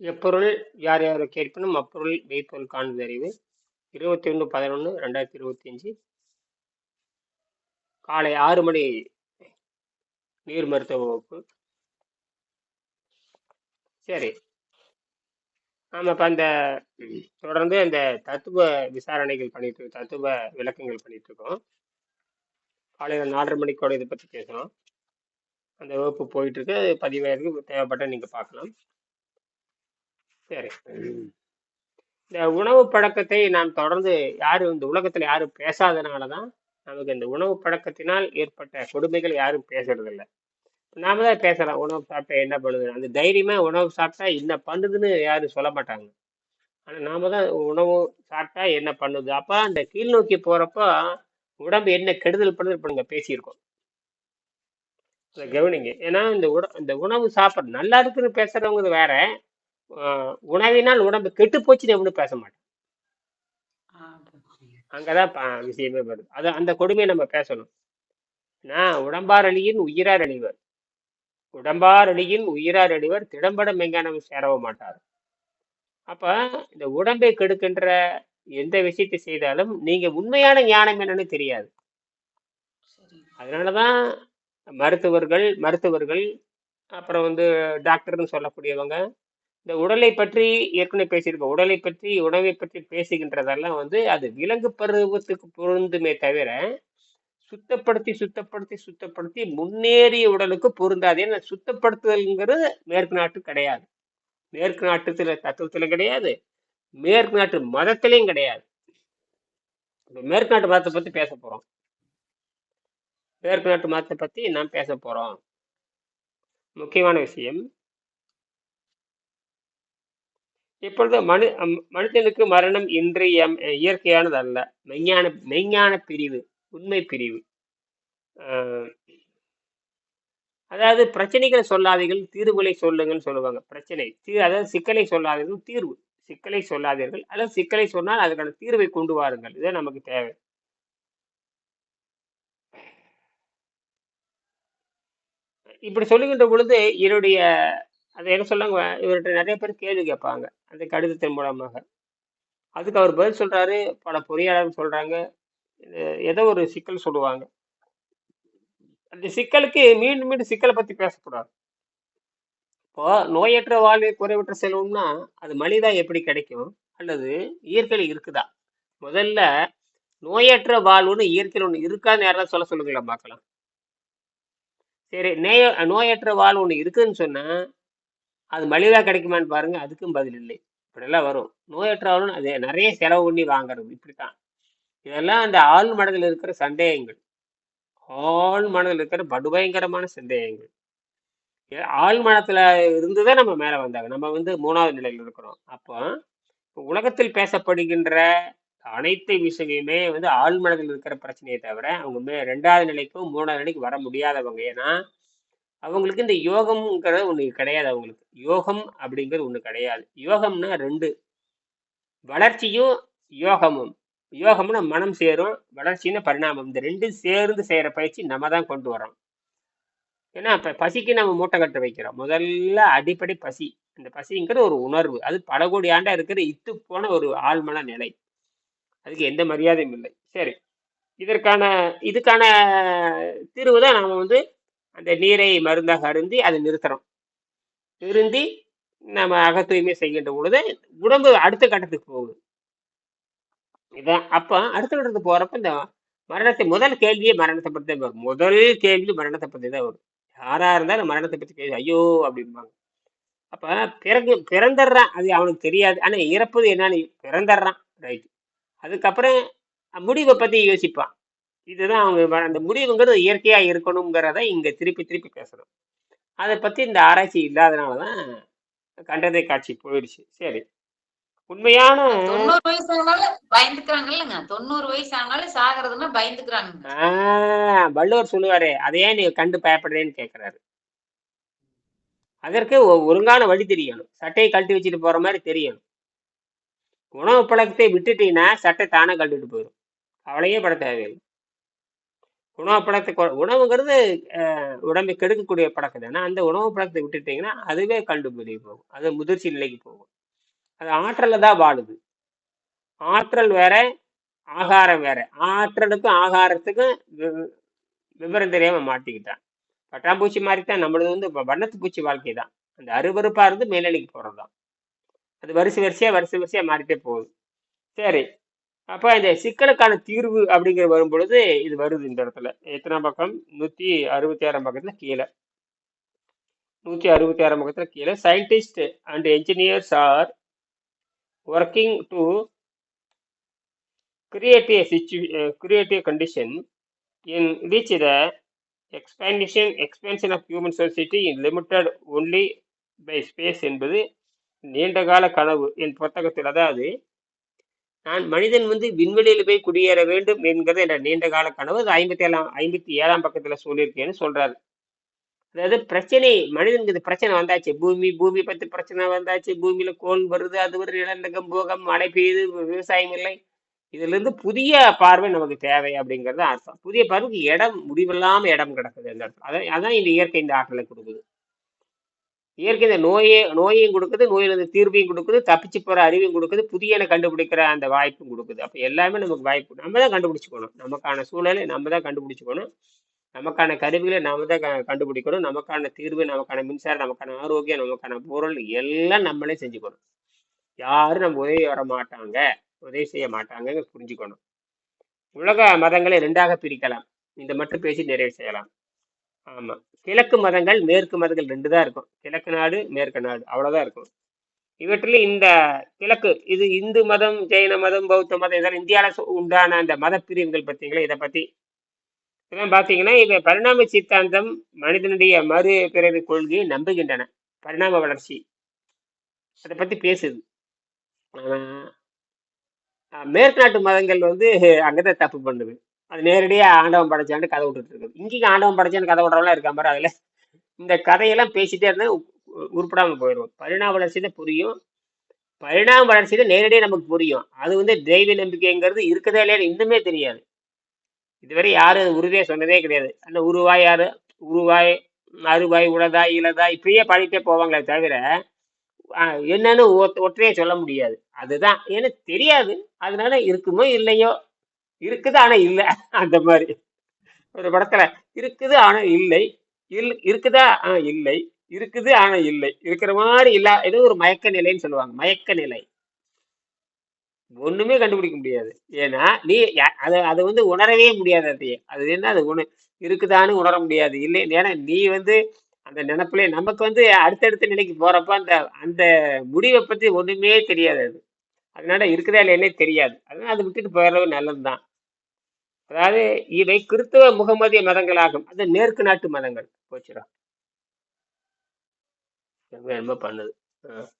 எப்பொருள் யார் யார் கேட்பினும் அப்பொருள் மெய்ப்பொருள் காண்பது அறிவு. இருபத்தி ஒன்று பதினொன்று ரெண்டாயிரத்தி இருபத்தி அஞ்சு காலை ஆறு மணி நீர் மருத்துவ வகுப்பு. சரி. நாம் இப்போ அந்த தொடர்ந்து அந்த தத்துவ விசாரணைகள் பண்ணிட்டு தத்துவ விளக்கங்கள் பண்ணிட்டு இருக்கோம். காலையில் நாலரை மணிக்கோட இதை பற்றி பேசலாம். அந்த வகுப்பு போயிட்டு இருக்கு. அது பதிவாயிருக்கு. தேவைப்பட்ட நீங்கள் பார்க்கலாம். சரி. இந்த உணவு பழக்கத்தை நாம் தொடர்ந்து யாரும் இந்த உலகத்தில் யாரும் பேசாதனால தான் நமக்கு இந்த உணவு பழக்கத்தினால் ஏற்பட்ட கொடுமைகள் யாரும் பேசுறதில்ல. நாம தான் பேசலாம். உணவு சாப்பிட்டா என்ன பண்ணுது? அந்த தைரியமா உணவு சாப்பிட்டா என்ன பண்ணுதுன்னு யாரும் சொல்ல மாட்டாங்க. ஆனா நாம தான் உணவு சாப்பிட்டா என்ன பண்ணுது? அப்ப அந்த கீழ் நோக்கி போறப்ப உடம்பு என்ன கெடுதல் பண்ணுது இப்ப நீங்க பேசியிருக்கோம். அதை கவனிங்க. ஏன்னா இந்த உட இந்த உணவு சாப்பிட நல்லா இருக்குன்னு பேசுறவங்க வேற உணவினால் உடம்பு கெட்டு போச்சுன்னு எவனும் பேச மாட்டான். அங்கதான் விஷயமே வருது. அது அந்த கொடுமையை நம்ம பேசணும். நான் உடம்பார் அழியின் உயிரார் அழிவர் உடம்பார் அழியின் உயிரார் அழிவர் திடம்பட மெஞ்ஞானம் சேரவும் மாட்டார். அப்ப இந்த உடம்பை கெடுக்கின்ற எந்த விஷயத்தை செய்தாலும் நீங்க உண்மையான ஞானம் என்னன்னு தெரியாது. அதனாலதான் மருத்துவர்கள் மருத்துவர்கள் அப்புறம் வந்து டாக்டர்னு சொல்லக்கூடியவங்க இந்த உடலை பற்றி ஏற்கனவே பேசியிருக்கோம். உடலை பற்றி உணவை பற்றி பேசுகின்றதெல்லாம் வந்து அது விலங்கு பருவத்துக்கு பொருந்துமே தவிர சுத்தப்படுத்தி சுத்தப்படுத்தி சுத்தப்படுத்தி முன்னேறிய உடலுக்கு பொருந்தாது. ஏன்னா சுத்தப்படுத்துதல்ங்கிறது மேற்கு நாட்டு கிடையாது. மேற்கு நாட்டுல தத்துவத்துல கிடையாது. மேற்கு நாட்டு மதத்திலையும் கிடையாது. மேற்கு நாட்டு மதத்தை பத்தி பேச போறோம். மேற்கு நாட்டு மதத்தை பத்தி நாம் பேச போறோம். முக்கியமான விஷயம் இப்பொழுது மனு மனுஷனுக்கு மனிதனுக்கு மரணம் இன்றியம் இயற்கையானது அல்ல மெய்ஞான மெய்ஞான பிரிவு உண்மை பிரிவு. ஆஹ், அதாவது பிரச்சனைகளை சொல்லாதீர்கள் தீர்வுகளை சொல்லுங்கன்னு சொல்லுவாங்க. பிரச்சனை தீ அதாவது சிக்கலை சொல்லாதீர்கள் தீர்வு. சிக்கலை சொல்லாதீர்கள். அதாவது சிக்கலை சொன்னால் அதுக்கான தீர்வை கொண்டு வாருங்கள். இதுதான் நமக்கு தேவை. இப்படி சொல்லுகின்ற பொழுது என்னுடைய அதை என்ன சொல்லாங்க இவர்கிட்ட நிறைய பேர் கேள்வி கேட்பாங்க. அந்த கடிதத்தின் மூலமாக. அதுக்கு அவர் பதில் சொல்கிறாரு பல பொறியாளர் சொல்கிறாங்க ஏதோ ஒரு சிக்கல் சொல்லுவாங்க. அந்த சிக்கலுக்கு மீண்டும் மீண்டும் சிக்கலை பற்றி பேசக்கூடாது. இப்போ நோயற்ற வாழ்வை குறைவற்ற செல்வம்னா அது மனிதா எப்படி கிடைக்கும்? அல்லது இயற்கையில் இருக்குதா? முதல்ல நோயற்ற வாழ்வுன்னு இயற்கையில் ஒன்று இருக்கான்னு யாராவது சொல்ல சொல்லுங்களேன் பார்க்கலாம். சரி நேய நோயற்ற வாழ்வு ஒன்று இருக்குதுன்னு சொன்னால் அது மலிவாக கிடைக்குமான்னு பாருங்க அதுக்கும் பதில் இல்லை. இப்படியெல்லாம் வரும். நோயற்றாலும் அது நிறைய செலவு பண்ணி வாங்குறது இப்படித்தான். இதெல்லாம் அந்த ஆள் மனதில் இருக்கிற சந்தேகங்கள். ஆள் மனதில் இருக்கிற படுபயங்கரமான சந்தேகங்கள். ஆள் மனத்துல இருந்துதான் நம்ம மேல வந்தாங்க. நம்ம வந்து மூணாவது நிலையில் இருக்கிறோம். அப்போ உலகத்தில் பேசப்படுகின்ற அனைத்து விஷயமே வந்து ஆள் மனதில் இருக்கிற பிரச்சனையை தவிர அவங்க மே ரெண்டாவது நிலைக்கும் மூணாவது நிலைக்கு வர முடியாதவங்க. ஏன்னா அவங்களுக்கு இந்த யோகம்ங்கிறது ஒன்று கிடையாது அவங்களுக்கு. யோகம் அப்படிங்கிறது ஒன்று கிடையாது. யோகம்னா ரெண்டு. வளர்ச்சியும் யோகமும். யோகம்னா மனம் சேரும் வளர்ச்சின்னா பரிணாமம். இந்த ரெண்டும் சேர்ந்து செய்கிற பயிற்சி நம்ம தான் கொண்டு வரோம் ஏன்னா இப்போ பசிக்கு நம்ம மூட்டை கட்ட வைக்கிறோம். முதல்ல அடிப்படை பசி. இந்த பசிங்கிறது ஒரு உணர்வு. அது பல கோடி ஆண்டா இருக்கிற இத்து போன ஒரு ஆழ்மன நிலை. அதுக்கு எந்த மரியாதையும் இல்லை. சரி. இதற்கான இதுக்கான தீர்வு தான் நாம் வந்து அந்த நீரை மருந்தாக அருந்தி அதை நிறுத்துறோம் திருந்தி நம்ம அக தூய்மை செய்கின்ற பொழுது உடம்பு அடுத்த கட்டத்துக்கு போகுது. இதான். அப்ப அடுத்த கட்டத்துக்கு போறப்ப இந்த மரணத்தை முதல் கேள்வியே மரணத்தை பற்றி தான் வரும். முதல் கேள்வி மரணத்தை பற்றி தான் வரும். யாராக இருந்தாலும் மரணத்தை பற்றி கேள்வி ஐயோ! அப்படிம்பாங்க. அப்ப பிறகு பிறந்துடுறான். அது அவனுக்கு தெரியாது. ஆனால் இறப்பது என்னன்னு பிறந்துடுறான். ரைட் அதுக்கப்புறம் முடிவை பற்றி யோசிப்பான். இதுதான் அவங்க அந்த முடிவுங்கிறது இயற்கையா இருக்கணுங்கிறத இங்க திருப்பி திருப்பி பேசணும். அதை பத்தி இந்த ஆராய்ச்சி இல்லாதனாலதான் கண்டதை காட்சி போயிடுச்சு. சரி. உண்மையான தொண்ணூறு வயசு ஆனாலும் பயந்துக்கிறாங்க இல்லைங்க தொண்ணூறு வயசு ஆனாலும் சாகிறதுன்னா பயந்துக்கிறாங்க ஆஹ் வள்ளுவர் சொல்லுவாரே அதை ஏன் நீ கண்டு பயப்படுறேன்னு கேக்குறாரு. அதற்கு ஒழுங்கான வழி தெரியணும். சட்டையை கழட்டி வச்சுட்டு போற மாதிரி தெரியணும். உணவு பழக்கத்தை விட்டுட்டீங்கன்னா சட்டை தானே கழட்டிட்டு போயிடும். கவலையே பட தேவையில்லை. உணவு பழக்கத்தை கொ- உணவுங்கிறது உடம்பை கெடுக்கக்கூடிய பழக்கம் தானே? அந்த உணவு பழக்கத்தை விட்டுட்டீங்கன்னா அதுவே கண்டுபிடி போகும். அது முதிர்ச்சி நிலைக்கு போகும். அது ஆற்றலில் தான் வாழுது. ஆற்றல் வேற ஆகாரம் வேற. ஆற்றலுக்கும் ஆகாரத்துக்கும் விவரம் தெரியாம மாட்டிக்கிட்டான். பட்டாம்பூச்சி மாதிரி தான் நம்மளது வந்து வண்ணத்து பூச்சி வாழ்க்கை தான். அந்த அருவருப்பா இருந்து மேலணிக்கு போறதுதான். அது வரிசை வரிசையா வரிசை வரிசையா மாறிட்டே போகுது. சரி. அப்போ இந்த சிக்கலுக்கான தீர்வு அப்படிங்கிற வரும்பொழுது இது வருது இந்த இடத்துல. எத்தனாம் பக்கம்? நூற்றி அறுபத்தி ஆறாம் பக்கத்தில் கீழே. நூற்றி அறுபத்தி ஆறாம் பக்கத்தில் கீழே. Scientist and engineers are working to create a situ- condition create a condition in which the expansion expansion of human society is limited only by space என்பது நீண்டகால கனவு என் புத்தகத்தில். அதாவது நான் மனிதன் வந்து விண்வெளியில் போய் குடியேற வேண்டும் என்கிறது என்ற நீண்ட கால கனவு. அது ஐம்பத்தி ஏழாம் ஐம்பத்தி ஏழாம் பக்கத்துல சொல்லியிருக்கேன்னு சொல்றாரு. அதாவது பிரச்சனை மனிதனுக்கு இது பிரச்சனை வந்தாச்சு. பூமி பூமி பத்தி பிரச்சனை வந்தாச்சு. பூமியில கோள் வருது அது ஒரு நிலநடுக்கம் போகம் மழை பெய்யுது விவசாயம் இல்லை. இதுல இருந்து புதிய பார்வை நமக்கு தேவை அப்படிங்கிறது அர்த்தம். புதிய பார்வைக்கு இடம் முடிவில்லாம இடம் கிடக்குது அந்த இடத்துல. அதான் அதான் இந்த இயற்கை இந்த ஆற்றலை கொடுக்குது. இயற்கை இந்த நோயே நோயையும் கொடுக்குது நோயிலிருந்து தீர்வையும் கொடுக்குது தப்பிச்சு போற அறிவையும் கொடுக்குது புதியன கண்டுபிடிக்கிற அந்த வாய்ப்பும் கொடுக்குது. அப்ப எல்லாமே நமக்கு வாய்ப்பு நம்ம தான் கண்டுபிடிச்சுக்கணும். நமக்கான சூழலை நம்ம தான் கண்டுபிடிச்சுக்கணும். நமக்கான கருவிகளை நாம தான் க- கண்டுபிடிக்கணும். நமக்கான தீர்வு நமக்கான மின்சாரம் நமக்கான ஆரோக்கியம் நமக்கான பொருள் எல்லாம் நம்மளே செஞ்சுக்கணும். யாரும் நம்ம உதவி வர மாட்டாங்க. உதவி செய்ய மாட்டாங்க புரிஞ்சுக்கணும். உலக மதங்களை ரெண்டாக பிரிக்கலாம். இந்த மட்டும் பேசி நிறைவு செய்யலாம். ஆமா. கிழக்கு மதங்கள் மேற்கு மதங்கள் ரெண்டு தான் இருக்கும். கிழக்கு நாடு மேற்கு நாடு. அவ்வளவுதான் இருக்கும். இவற்றில் இந்த கிழக்கு இது இந்து மதம் ஜெயின மதம் பௌத்த மதம் இதெல்லாம் இந்தியாவில் உண்டான அந்த மத பிரிவுகள் பார்த்தீங்களா இதை பற்றி இதெல்லாம் பார்த்தீங்கன்னா இவை பரிணாம சித்தாந்தம் மனிதனுடைய மறு பிறவி கொள்கையை நம்புகின்றன. பரிணாம வளர்ச்சி. அதை பற்றி பேசுது. மேற்கு நாட்டு மதங்கள் வந்து அங்கதான் தப்பு பண்ணுது. அது நேரடியாக ஆண்டவன் படைச்சான்னு கதை விட்டுட்டு இருக்குது. இங்கேயும் ஆண்டவன் படைச்சான்னு கதை விடுறவங்களாம் இருக்கா பாரு அதில் இந்த கதையெல்லாம் பேசிட்டே இருந்தால் உருப்படாமல் உருப்படாம பரிணாம வளர்ச்சி தான் புரியும். பரிணாம வளர்ச்சி தான் நேரடியாக நமக்கு புரியும். அது வந்து தெய்வ நம்பிக்கைங்கிறது இருக்குதா இல்லையான்னு இன்னுமே தெரியாது. இதுவரை யாரும் அது சொன்னதே கிடையாது. அந்த உருவாய் யாரு? உருவாய் அருவாய் உளதாய் இளதா இப்படியே பாடிட்டே போவாங்களே தவிர என்னன்னு ஒத்- ஒற்றையே சொல்ல முடியாது. அதுதான். ஏன்னா தெரியாது. அதனால இருக்குமோ இல்லையோ இருக்குது ஆனா இல்லை. அந்த மாதிரி. ஒரு படத்துல இருக்குது ஆனா இல்லை. இல் இருக்குதா? ஆ இல்லை. இருக்குது ஆனா இல்லை. இருக்கிற மாதிரி இல்லா ஏதோ ஒரு மயக்க நிலைன்னு சொல்லுவாங்க. மயக்க நிலை. ஒண்ணுமே கண்டுபிடிக்க முடியாது. ஏன்னா நீ யா- அதை அதை வந்து உணரவே முடியாது அதையே. அது என்ன அது உண இருக்குதான்னு உணர முடியாது. இல்லை ஏன்னா நீ வந்து அந்த நினைப்புல நமக்கு வந்து அடுத்தடுத்த நிலைக்கு போறப்ப அந்த அந்த முடிவை பத்தி ஒண்ணுமே தெரியாது அது. அதனால இருக்குதா இல்லைன்னே தெரியாது. அதனால அதை விட்டுட்டு போயிடுறது நல்லதுதான். அதாவது இவை கிறிஸ்தவ முகமதிய மதங்களாகும். அது மேற்கு நாட்டு மதங்கள். போச்சுடா. ரொம்ப என்னமோ பண்ணுது. ஆஹ்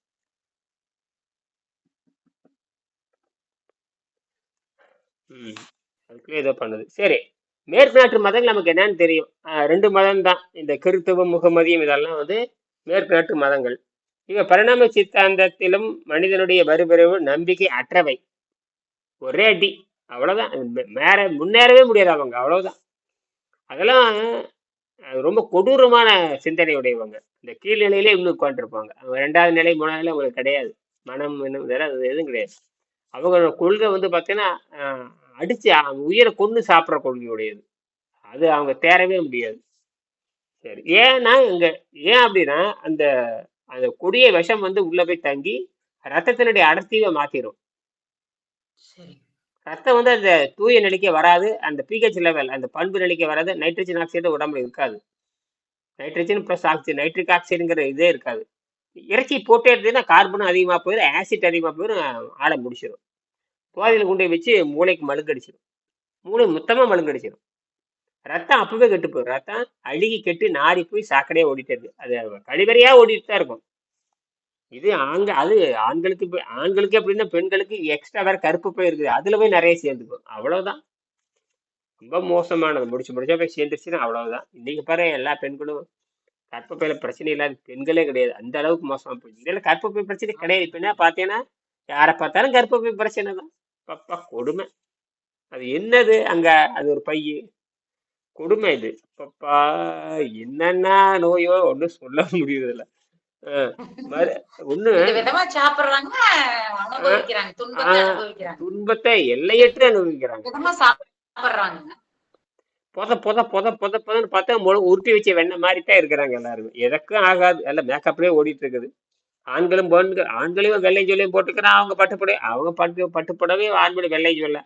ம். அதுக்குள்ளே ஏதோ பண்ணுது. சரி. மேற்கு நாட்டு மதங்கள் நமக்கு என்னன்னு தெரியும். ரெண்டு மதம் தான் இந்த கிறிஸ்தவம் முகமதியம் இதெல்லாம் வந்து மேற்கு நாட்டு மதங்கள். இவ பரிணாம சித்தாந்தத்திலும் மனிதனுடைய மறுபிறவு நம்பிக்கை அற்றவை. ஒரே அடி. அவ்வளவுதான். மேற முன்னேறவே முடியாது அவங்க. அவ்வளவுதான். அதெல்லாம் ரொம்ப கொடூரமான சிந்தனை உடையவங்க. இந்த கீழ்நிலையிலே இன்னும் உட்காந்துருப்பாங்க அவங்க ரெண்டாவது நிலை மூணாவது நிலை அவங்களுக்கு கிடையாது. மனம் இன்னும் அது எதுவும் கிடையாது. அவங்களோட கொள்கை வந்து பார்த்தீங்கன்னா அடிச்சு அவங்க உயிரை கொண்டு சாப்பிட்ற கொள்கையுடையது அது அவங்க தேரவே முடியாது. சரி. ஏன்னா இங்க ஏன் அப்படின்னா அந்த அந்த கொடிய விஷம் வந்து உள்ள போய் தங்கி ரத்தத்தினுடைய அடர்த்தியை மாத்திரும். ரத்தம் வந்து அந்த தூய நிலைக்கே வராது அந்த பிஹெச் லெவல் அந்த பண்பு நிலைக்கே வராது நைட்ரஜன் ஆக்சைடு உடம்புல இருக்காது. நைட்ரஜன் ப்ளஸ் ஆக்சிஜன் நைட்ரிக் ஆக்சைடுங்கிற இதே இருக்காது. இறைச்சி போட்டே இருந்ததுன்னா கார்பனும் அதிகமாக போயிடும் ஆசிட் அதிகமாக போயிடும் ஆடை முடிச்சிடும் போதையில் கொண்டு வச்சு மூளைக்கு மழுங்கடிச்சிடும் மூளை மொத்தமாக மழுங்கடிச்சிடும் ரத்தம் அப்பவே கெட்டு போயிடும் ரத்தம் அழுகி கெட்டு நாரி போய் சாக்கடையே ஓடிட்டு அது கழிவறையா ஓடிட்டு தான் இருக்கும். இது ஆண்கள் அது ஆண்களுக்கு ஆண்களுக்கு அப்படின்னா பெண்களுக்கு எக்ஸ்ட்ரா வேற கருப்பு போய் இருக்குது. அதுல போய் நிறைய சேர்ந்துக்கும். அவ்வளவுதான். ரொம்ப மோசமானது. முடிச்சு முடிச்சா போய் சேர்ந்துருச்சுன்னா அவ்வளவுதான். இன்னைக்கு பாரு எல்லா பெண்களும் கர்ப்பப்பையில பிரச்சனை இல்லாத பெண்களே கிடையாது. அந்த அளவுக்கு மோசமா போச்சு. இதெல்லாம் கற்பப்பை பிரச்சனை கிடையாது. இப்ப என்ன பார்த்தீங்கன்னா யாரை பார்த்தாலும் கர்ப்பப்பை பிரச்சனை தான். பப்பா கொடுமை. அது என்னது? அங்க அது ஒரு பைய. கொடுமை இது. அப்பப்பா என்னென்ன நோயோ ஒன்றும் சொல்ல முடியுறதில்ல. ஒண்ணு. துன்பத்தை எல்லையற்று அனுபவிக்கிறாங்க. பொத பொத பொத பொத பொதன்னு பார்த்தா உருட்டி வச்ச வெண்ணெய் மாதிரி தான் இருக்கிறாங்க எல்லாருமே. எதற்கும் ஆகாது. எல்லாம் மேக்கப்லேயே ஓடிட்டு இருக்குது ஆண்களும் பெண்கள் ஆண்களையும் வெள்ளை சொல்லையும் போட்டுக்கிறான் அவங்க பட்டுப்படை அவங்க பட்டு பட்டுப்படவே ஆண்களும் வெள்ளை சொல்ல.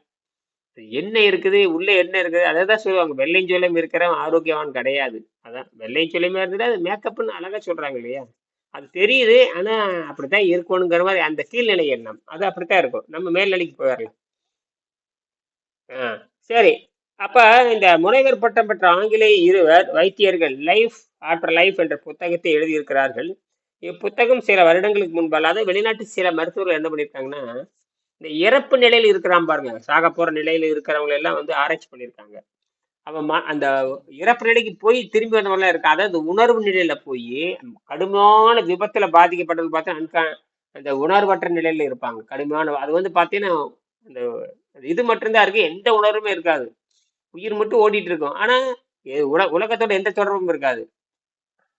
என்ன இருக்குது? உள்ள என்ன இருக்குது? அதை தான் சொல்லுவாங்க வெள்ளை இருக்கிறவன் ஆரோக்கியவான் கிடையாது. அதான். வெள்ளை இருந்தது அது மேக்கப்னு அழகா சொல்றாங்க இல்லையா? அது தெரியுது. ஆனா அப்படித்தான் இருக்கணுங்கிற மாதிரி அந்த கீழ்நிலை எண்ணம். அது அப்படித்தான் இருக்கும். நம்ம மேல்நிலைக்கு போயிடலாம். ஆ, சரி. அப்ப இந்த முனைவர் பட்டம் பெற்ற ஆங்கிலேய இருவர் வைத்தியர்கள் லைஃப் ஆஃப்டர் லைஃப் என்ற புத்தகத்தை எழுதியிருக்கிறார்கள். இப்புத்தகம் சில வருடங்களுக்கு முன்பு அல்லாத வெளிநாட்டு சில மருத்துவர்கள் என்ன பண்ணியிருக்காங்கன்னா இந்த இறப்பு நிலையில் இருக்கிறான் பாருங்க. சாக போற நிலையில இருக்கிறவங்க எல்லாம் வந்து ஆராய்ச்சி பண்ணியிருக்காங்க. அவன் ம- அந்த இறப்பு நிலைக்கு போய் திரும்பி வந்தவங்களாம் இருக்கு அதாவது உணர்வு நிலையில போய் கடுமையான விபத்துல பாதிக்கப்பட்டவங்க பார்த்தா அந்த உணர்வற்ற நிலையில இருப்பாங்க. கடுமையான அது வந்து பார்த்தீங்கன்னா அந்த இது மட்டும்தான் இருக்கு எந்த உணர்வுமே இருக்காது. உயிர் மட்டும் ஓடிட்டு இருக்கும். ஆனா உல- உலகத்தோட எந்த தொடர்பும் இருக்காது.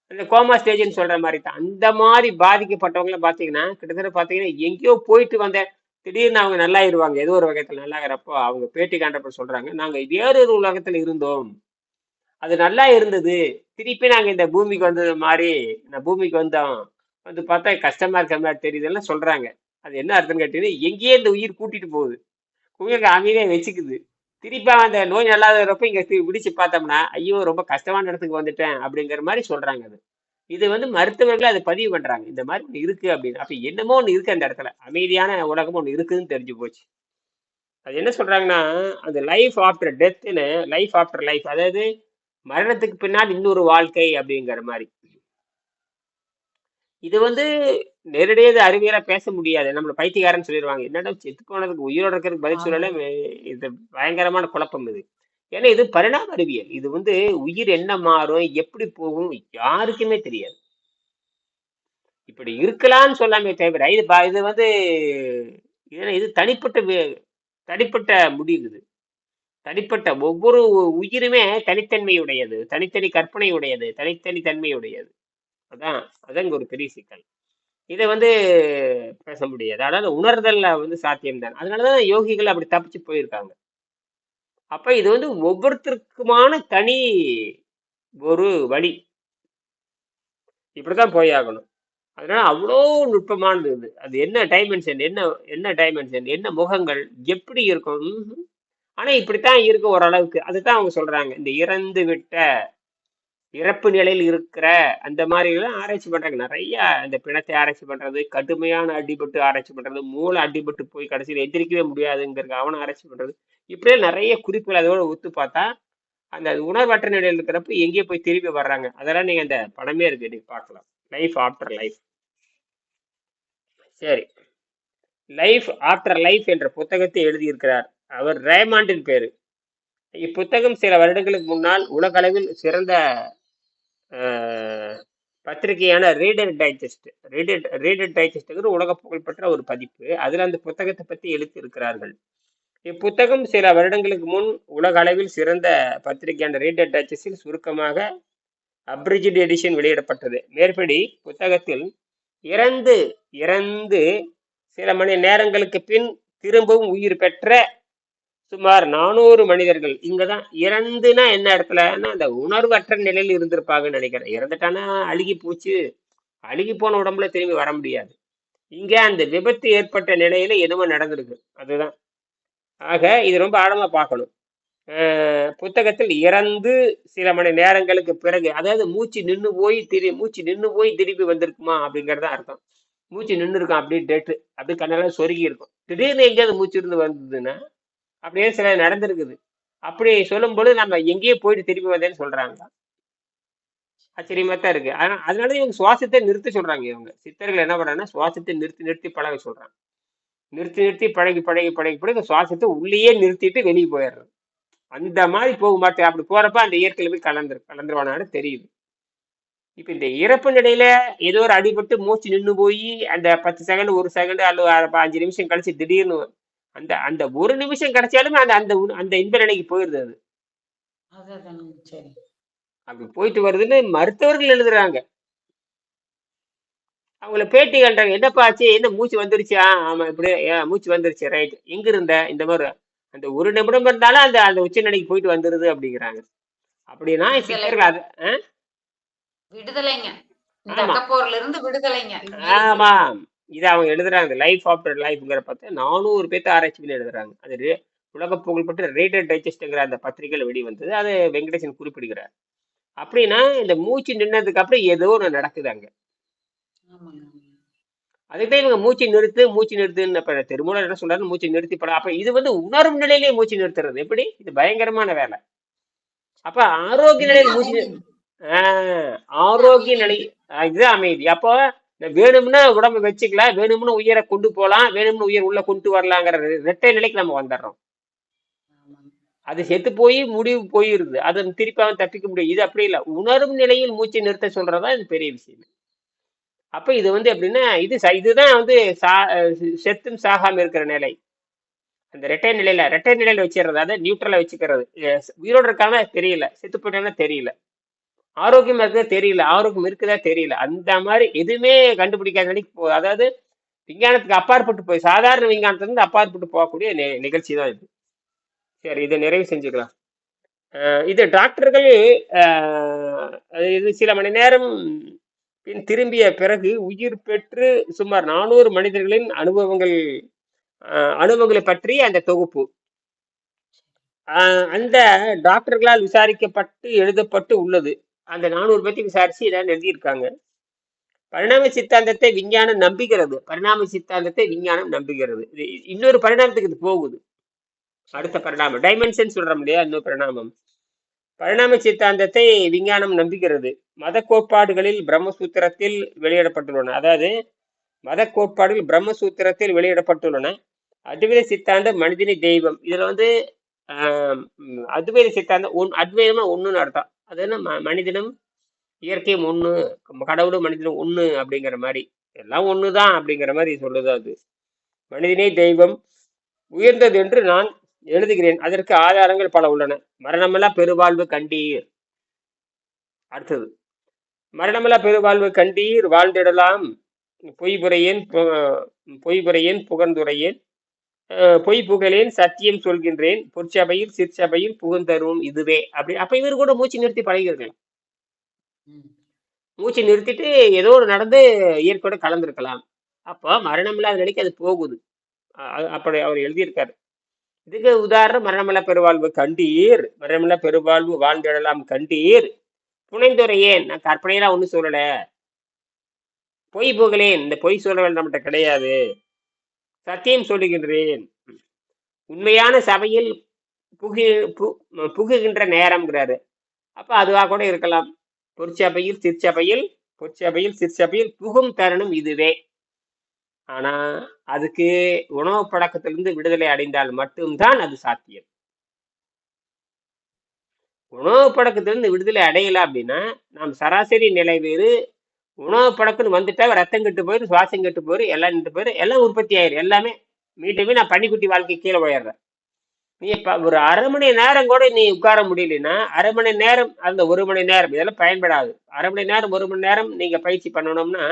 அந்த கோமா ஸ்டேஜ்னு சொல்ற மாதிரி தான். அந்த மாதிரி பாதிக்கப்பட்டவங்கள பார்த்தீங்கன்னா கிட்டத்தட்ட பார்த்தீங்கன்னா எங்கேயோ போயிட்டு வந்த திடீர்னு அவங்க நல்லாயிருவாங்க. ஏதோ ஒரு வகைத்துல நல்லாகிறப்போ அவங்க பேட்டி காண்டப்ப சொல்றாங்க நாங்கள் வேறொரு உலகத்தில் இருந்தோம். அது நல்லா இருந்தது. திருப்பி நாங்கள் இந்த பூமிக்கு வந்தது மாதிரி நான் பூமிக்கு வந்தோம். வந்து பார்த்தா கஷ்டமா இருக்க மாதிரி தெரியுதுன்னு சொல்றாங்க. அது என்ன அர்த்தம்னு கேட்டீங்கன்னா எங்கேயே இந்த உயிர் கூட்டிட்டு போகுது. உங்களுக்கு அமைதியா வச்சுக்குது. திருப்பி அந்த நோய் நல்லாதப்ப இங்க இங்கே விடிச்சு பார்த்தோம்னா ஐயோ ரொம்ப கஷ்டமான இடத்துக்கு வந்துட்டேன் அப்படிங்கிற மாதிரி சொல்றாங்க அது. இது வந்து மருத்துவர்கள் அதை பதிவு பண்றாங்க. இந்த மாதிரி ஒண்ணு இருக்கு அப்படின்னு. அப்ப என்னமோ ஒண்ணு இருக்கு அந்த இடத்துல. அமைதியான உலகம் ஒண்ணு இருக்குதுன்னு தெரிஞ்சு போச்சு. அது என்ன சொல்றாங்கன்னா அந்த லைஃப் ஆஃப்டர் டெத்னு லைஃப் ஆஃப்டர் லைஃப் அதாவது மரணத்துக்கு பின்னால் இன்னொரு வாழ்க்கை அப்படிங்கிற மாதிரி. இது வந்து நேரடியாக இது அறிவியலா பேச முடியாது. நம்மள பைத்தியக்காரன்னு சொல்லிடுவாங்க. என்னடா செத்து போனதுக்கு உயிரோட இருக்கிறதுக்கு பதில். சொல்லல. இது பயங்கரமான குழப்பம் இது. ஏன்னா இது பரிணாம அறிவியல் இது வந்து உயிர் என்ன மாறும் எப்படி போகும் யாருக்குமே தெரியாது. இப்படி இருக்கலாம்னு சொல்லாமே தவிர இது இது வந்து இது இது தனிப்பட்ட தனிப்பட்ட முடிவு இது. தனிப்பட்ட ஒவ்வொரு உயிருமே தனித்தன்மையுடையது தனித்தனி கற்பனையுடையது தனித்தனி தன்மையுடையது. அதான் அதான் ஒரு பெரிய சிக்கல். இதை வந்து பேச முடியாது. அதாவது உணர்தல்ல வந்து சாத்தியம்தான். அதனாலதான் யோகிகள் அப்படி தப்பிச்சு போயிருக்காங்க. அப்ப இது வந்து ஒவ்வொருத்தருக்குமான தனி ஒரு வழி. இப்படிதான் போய் ஆகணும். அதனால அவ்வளோ நுட்பமானது இது. அது என்ன டைமென்ஷன் என்ன என்ன டைமென்ஷன் என்ன முகங்கள் எப்படி இருக்கும்? ஆனால் ஆனா இப்படித்தான் இருக்கும் ஓரளவுக்கு. அதுதான் அவங்க சொல்றாங்க. இந்த இறந்து விட்ட இறப்பு நிலையில் இருக்கிற அந்த மாதிரிலாம் ஆராய்ச்சி பண்றாங்க. நிறைய அந்த பிணத்தை ஆராய்ச்சி பண்றது கடுமையான அடிபட்டு ஆராய்ச்சி பண்றது மூளை அடிபட்டு போய் கடைசியில் எந்திரிக்கவே முடியாதுங்கிற அவனை ஆராய்ச்சி பண்றது. இப்படியே நிறைய குறிப்புகள் அதோட ஒத்து பார்த்தா அந்த உணர்வற்ற நிலையில் இருக்கிறப்ப எங்கேயோ போய் திரும்பி வர்றாங்க. அதெல்லாம் நீங்க அந்த படமே இருக்கு. நீங்க பார்க்கலாம். லைஃப் ஆஃப்டர் லைஃப் சரி. லைஃப் ஆஃப்டர் லைஃப் என்ற புத்தகத்தை எழுதியிருக்கிறார். அவர் ரேமாண்டின் பேரு. இப்புத்தகம் சில வருடங்களுக்கு முன்னால் உலகளவில் சிறந்த பத்திரிகையான ரீடர் டைஜஸ்ட் ரீடர் ரீடர் டைஜஸ்ட்ங்கிற உலக புகழ்பெற்ற ஒரு பதிப்பு. அதில் அந்த புத்தகத்தை பற்றி எழுத்து இருக்கிறார்கள். இப்புத்தகம் சில வருடங்களுக்கு முன் உலக அளவில் சிறந்த பத்திரிகையான ரீடர் டைஜஸ்டில் சுருக்கமாக அப்ரிஜிட் எடிஷன் வெளியிடப்பட்டது. மேற்படி புத்தகத்தில் இறந்து இறந்து சில மணி நேரங்களுக்கு பின் திரும்பவும் உயிர் பெற்ற சுமார் நானூறு மனிதர்கள். இங்கதான் இறந்துனா என்ன இடத்துலன்னா அந்த உணர்வற்ற நிலையில் இருந்திருப்பாங்கன்னு நினைக்கிறேன். இறந்துட்டானா அழுகி போச்சு. அழுகி போன உடம்புல திரும்பி வர முடியாது. இங்க அந்த விபத்து ஏற்பட்ட நிலையில என்னமோ நடந்திருக்கு. அதுதான். ஆக இது ரொம்ப ஆழமா பார்க்கணும். புத்தகத்தில் இறந்து சில மணி நேரங்களுக்கு பிறகு அதாவது மூச்சு நின்று போய் திரு மூச்சு நின்று போய் திருப்பி வந்திருக்குமா அப்படிங்கிறது தான் அர்த்தம். மூச்சு நின்று இருக்கும் அப்படியே டேட்டு அப்படி கண்ணெல்லாம் சொருகி இருக்கும். திடீர்னு எங்கேயாவது மூச்சு இருந்து வந்ததுன்னா அப்படியே சில நடந்திருக்குது. அப்படி சொல்லும்போது நம்ம எங்கேயோ போயிட்டு திரும்பி வந்தேன்னு சொல்றாங்க. ஆச்சரியமா தான் இருக்கு. ஆனா அதனால இவங்க சுவாசத்தை நிறுத்த சொல்றாங்க இவங்க. சித்தர்கள் என்ன பண்றாங்கன்னா சுவாசத்தை நிறுத்தி நிறுத்தி பழக சொல்றாங்க. நிறுத்தி நிறுத்தி பழகி பழகி பழகி பழகி சுவாசத்தை உள்ளேயே நிறுத்திட்டு வெளியே போயிடுறது அந்த மாதிரி போக மாட்டேன். அப்படி போறப்ப அந்த இயற்கையில போய் கலந்துரு கலந்துருவானான்னு தெரியுது. இப்ப இந்த இறப்பு நிலையில ஏதோ ஒரு அடிபட்டு மூச்சு நின்று போய் அந்த பத்து செகண்ட் ஒரு செகண்ட் அல்லது அஞ்சு நிமிஷம் கழிச்சு திடீர்னு அந்த அந்த ஒரு நிமிஷம் கிடைச்சாலுமே அந்த அந்த அந்த இன்ப நிலைக்கு போயிருது அது. அப்படி போயிட்டு வருதுன்னு மருத்துவர்கள் எழுதுறாங்க. அவங்கள பேட்டி கண்டாங்க என்னப்பா ஆச்சு? என்ன மூச்சு வந்துருச்சா? ஆமா இப்படி மூச்சு வந்துருச்சு. ரைட். எங்க இருந்த? இந்த மாதிரி அந்த ஒரு நிமிடம் இருந்தாலும் அந்த அந்த உச்சநிலைக்கு போயிட்டு வந்துருது அப்படிங்கிறாங்க. அப்படின்னா சித்தர்கள் அது? விடுதலைங்க. ஆமா. இது அவங்க எழுதுறாங்க லைஃப் ஆஃப்டர் லைஃப்ங்கிற பார்த்து நானூறு பேர்த்த ஆராய்ச்சி பண்ணி எழுதுறாங்க. அது உலக புகழ்பெற்ற ரேட்டட் டைஜஸ்ட்ங்கிற அந்த பத்திரிகையில் வெளிவந்தது அது வெங்கடேசன் குறிப்பிடுகிறார். அப்படின்னா இந்த மூச்சு நின்னதுக்கு அப்புறம் ஏதோ ஒன்று நடக்குது அங்க. அதுதான் இவங்க மூச்சு நிறுத்து மூச்சு நிறுத்துன்னு இப்ப திருமூலர் என்ன சொல்றாரு மூச்சு நிறுத்தி படம் அப்ப இது வந்து உணர்வு நிலையிலேயே மூச்சு நிறுத்துறது. எப்படி? இது பயங்கரமான வேலை. அப்ப ஆரோக்கிய நிலையில் மூச்சு ஆஹ் ஆரோக்கிய நிலை இதுதான் அமைதி. அப்போ வேணும்னா உடம்ப வச்சுக்கலாம் வேணும்னு உயிரை கொண்டு போலாம் வேணும்னு உயிர் உள்ள கொண்டு வரலாங்கிற ரெட்டை நிலைக்கு நம்ம வந்துடுறோம். அது செத்து போய் முடிவு போயிருது. அது திருப்பி அவன் தப்பிக்க முடியும். இது அப்படி இல்லை. உணரும் நிலையில் மூச்சு நிறுத்த சொல்றதா இது பெரிய விஷயம். அப்ப இது வந்து எப்படின்னா இது இதுதான் வந்து சா செத்தும் சாகாம இருக்கிற நிலை. அந்த ரெட்டை நிலையில ரெட்டை நிலையில வச்சிடுறது அதை நியூட்ரலா வச்சுக்கிறது. உயிரோட இருக்காங்க தெரியல. செத்து போயிட்டாங்கன்னா தெரியல. ஆரோக்கியமா இருக்குதா தெரியல. ஆரோக்கியம் இருக்குதா தெரியல. அந்த மாதிரி எதுவுமே கண்டுபிடிக்காத நிலைக்கு போ அதாவது விஞ்ஞானத்துக்கு அப்பாற்பட்டு போய் சாதாரண விஞ்ஞானத்திலிருந்து அப்பாற்பட்டு போகக்கூடிய நி- நிகழ்ச்சி தான் இது. சரி இதை நிறைவு செஞ்சுக்கலாம். இது டாக்டர்கள் இது சில மணி நேரம் பின் திரும்பிய பிறகு உயிர் பெற்று சுமார் நானூறு மனிதர்களின் அனுபவங்கள் அனுபவங்களை பற்றி அந்த தொகுப்பு. அந்த டாக்டர்களால் விசாரிக்கப்பட்டு எழுதப்பட்டு உள்ளது. அந்த நானூறு பத்தி விசாரிச்சு இதான் எழுதியிருக்காங்க. பரிணாம சித்தாந்தத்தை விஞ்ஞானம் நம்புகிறது. பரிணாம சித்தாந்தத்தை விஞ்ஞானம் நம்புகிறது. இது இன்னொரு பரிணாமத்துக்கு இது போகுது. அடுத்த பரிணாமம். டைமென்ஷன் சொல்றோம் இல்லையா? இன்னொரு பரிணாமம். பரிணாம சித்தாந்தத்தை விஞ்ஞானம் நம்புகிறது. மத கோட்பாடுகளில் பிரம்மசூத்திரத்தில் வெளியிடப்பட்டுள்ளன. அதாவது மத கோட்பாடுகள் பிரம்மசூத்திரத்தில் வெளியிடப்பட்டுள்ளன. அத்வைத சித்தாந்தம் மனிதனி தெய்வம். இதுல வந்து ஆஹ், அத்வைத சித்தாந்தம் ஒன் அத்வைதமா ஒன்றுன்னு அர்த்தம். அது என்ன ம- மனிதனும் இயற்கையும் ஒன்று கடவுளும் மனிதனும் ஒன்று அப்படிங்கிற மாதிரி. எல்லாம் ஒன்று தான் அப்படிங்கிற மாதிரி சொல்லுது அது. மனிதனே தெய்வம். உயர்ந்தது என்று நான் எழுதுகிறேன். அதற்கு ஆதாரங்கள் பல உள்ளன. மரணமெல்லாம் பெருவாழ்வு கண்டீர். அடுத்தது. மரணமெல்லாம் பெருவாழ்வு கண்டீர் வாழ்ந்திடலாம். பொய்புரையேன் பு- பொய்புரையேன் புகழ்ந்துரையேன். பொய் புகழேன் சத்தியம் சொல்கின்றேன் பொற்சபையில் சிற்சபையில் புகுந்தருவும் இதுவே. அப்படி அப்ப இவர் கூட மூச்சு நிறுத்தி பழகிருக்கலாம். மூச்சு நிறுத்திட்டு ஏதோ ஒரு நடந்து இயற்கையோட கலந்திருக்கலாம். அப்போ மரணமில்லாத நிலைக்கு அது போகுது. அப்படி அவர் எழுதியிருக்காரு. இதுக்கு உதாரணம் மரணமில்லா பெருவாழ்வு கண்டீர் மரணமில்லா பெருவாழ்வு வாழ்ந்திடலாம் கண்டீர். புனைந்துரையேன் நான் கற்பனையெல்லாம் ஒன்றும் சொல்லல. பொய் புகழேன் இந்த பொய் வேண்டாம் நம்மகிட்ட கிடையாது. சத்தியம் சொல்லுகின்றேன். உண்மையான சபையில் புகு பு- புகுகின்ற நேரம்ங்கிறாரு. அப்ப அதுவா கூட இருக்கலாம். பொற்சபையில் சிற்சபையில் பொற்சபையில் திருச்சபையில் புகும் தருணம் இதுவே. ஆனா அதுக்கு உணவு பழக்கத்திலிருந்து விடுதலை அடைந்தால் மட்டும்தான் அது சாத்தியம். உணவு பழக்கத்திலிருந்து விடுதலை அடையல அப்படின்னா நாம் சராசரி நிலை வேறு உணவு பழக்கம்னு வந்துட்டா ரத்தம் கெட்டு போயிரு சுவாசம் கெட்டு போயிரு எல்லாம் நின்று போயிரு எல்லாம் உற்பத்தி ஆயிரும் எல்லாமே மீட்டுமே நான் பன்னிக்குட்டி வாழ்க்கை கீழே போயிடுறேன் நீ இப்ப ஒரு அரை மணி நேரம் கூட நீ உட்கார முடியலன்னா அரை மணி நேரம் அந்த ஒரு மணி நேரம் இதெல்லாம் பயன்படாது. அரை மணி நேரம் ஒரு மணி நேரம் நீங்க பயிற்சி பண்ணணும்னா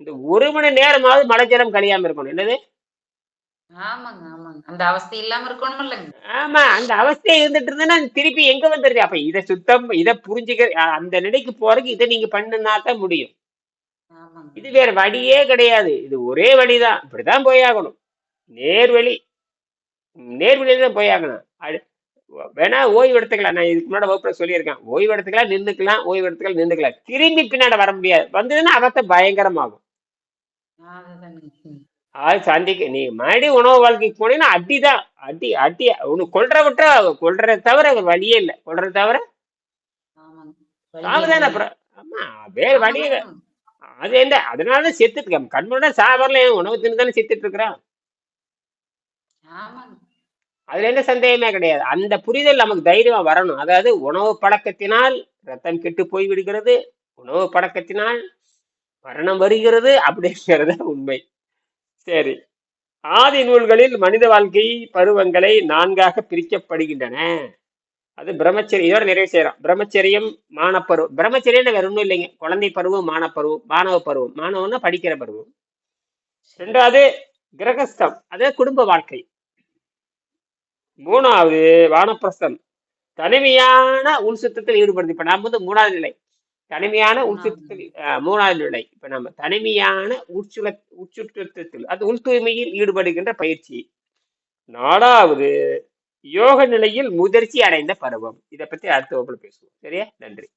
இந்த ஒரு மணி நேரமாவது மலைஜலம் கழியாம இருக்கணும். என்னது? அந்த அவஸ்தை இல்லாம இருக்கணும் இல்லைங்க. ஆமா அந்த அவஸ்தை இருந்துட்டு இருந்தேன்னா திருப்பி எங்க வந்துருது அப்ப இதை சுத்தம் இதை புரிஞ்சுக்க அந்த நிலைக்கு போறதுக்கு இதை நீங்க பண்ணுனா தான் முடியும். இது வேற வழியே கிடையாது. இது ஒரே வழிதான். இப்படிதான் போயாகணும். நேர்வழி. நேர்வழியில தான் போயாகணும். வேணா ஓய்வு எடுத்துக்கலாம். நான் இதுக்கு முன்னாடி வகுப்புல சொல்லியிருக்கேன். ஓய்வு எடுத்துக்கலாம் நின்றுக்கலாம். ஓய்வு எடுத்துக்கலாம் நின்றுக்கலாம். திரும்பி பின்னாடி வர முடியாது. வந்ததுன்னா அவத்தை பயங்கரமாகும். அது சந்திக்க நீ மறுபடியும் உணவு வாழ்க்கைக்கு போனீங்கன்னா அடிதான். அடி அடி. உனக்கு கொல்ற விட்டா கொல்றத தவிர வழியே இல்லை. கொல்றத தவிர? அப்புறம். ஆமா வேற வழியே அது என்ன? அதனால செத்துட்டு இருக்கான். கண்முன்னா சாவரில் ஏன் உணவு தின்னு தானே செத்துட்டு இருக்கிறான்? அதுல என்ன சந்தேகமே கிடையாது. அந்த புரிதல் நமக்கு தைரியமா வரணும். அதாவது உணவு பழக்கத்தினால் ரத்தம் கெட்டு போய் விடுகிறது உணவு பழக்கத்தினால் மரணம் வருகிறது அப்படிங்கிறது உண்மை. சரி. ஆதி நூல்களில் மனித வாழ்க்கை பருவங்களை நான்காக பிரிக்கப்படுகின்றன. அது பிரம்மச்சரி இதோட நிறைவு செய்யறோம் பிரம்மச்சரியம் மானப்பருவம். பிரம்மச்சரியம் வேற ஒன்றும் இல்லைங்க. குழந்தை பருவம் மானப்பருவம் மாணவ பருவம். மாணவன்னா படிக்கிற பருவம். ரெண்டாவது கிரகஸ்தம். அதே குடும்ப வாழ்க்கை. மூணாவது வானப்பிரஸ்தம். தனிமையான உள் சுத்தத்தில் ஈடுபடுது. இப்ப நாம வந்து மூணாவது நிலை. தனிமையான உள் சுத்தத்தில் மூணாவது நிலை. இப்ப நம்ம தனிமையான உட்சுல உட்சுற்றத்தில் அது உள் தூய்மையில் ஈடுபடுகின்ற பயிற்சி. நாலாவது யோக நிலையில் முதிர்ச்சி அடைந்த பருவம். இதை பத்தி அடுத்த வகுப்புல பேசுவோம். சரியா? நன்றி.